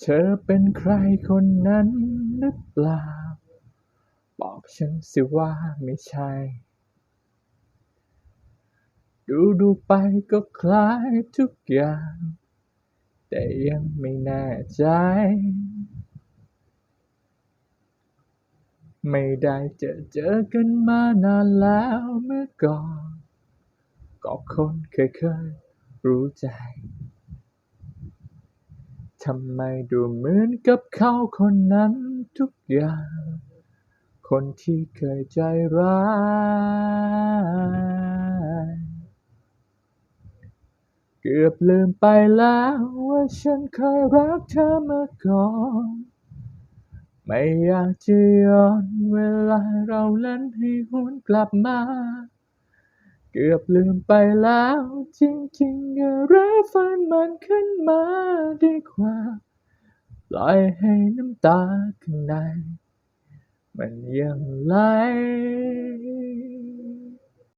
เธอเป็นใครคนนั้นหรือเปล่า บอกฉันสิว่าไม่ใช่ ดูดูไปก็คล้ายทุกอย่าง แต่ยังไม่แน่ใจ ไม่ได้เจอเจอกันมานานแล้วเมื่อก่อน ก็คนเคยเคยรู้ใจ ทำไมดูเหมือนกับเขาคนนั้นทุกอย่าง คนที่เคยใจร้าย เกือบลืมไปแล้วว่าฉันเคยรักเธอมาก่อน ไม่อยากจะย้อนเวลาเราเล่นให้หวนกลับมา เกือบลืมไปแล้วจริงๆอย่ารื้อฟื้นมันขึ้นมาดีกว่า ปล่อยให้น้ำตาข้างใน มันยังไหล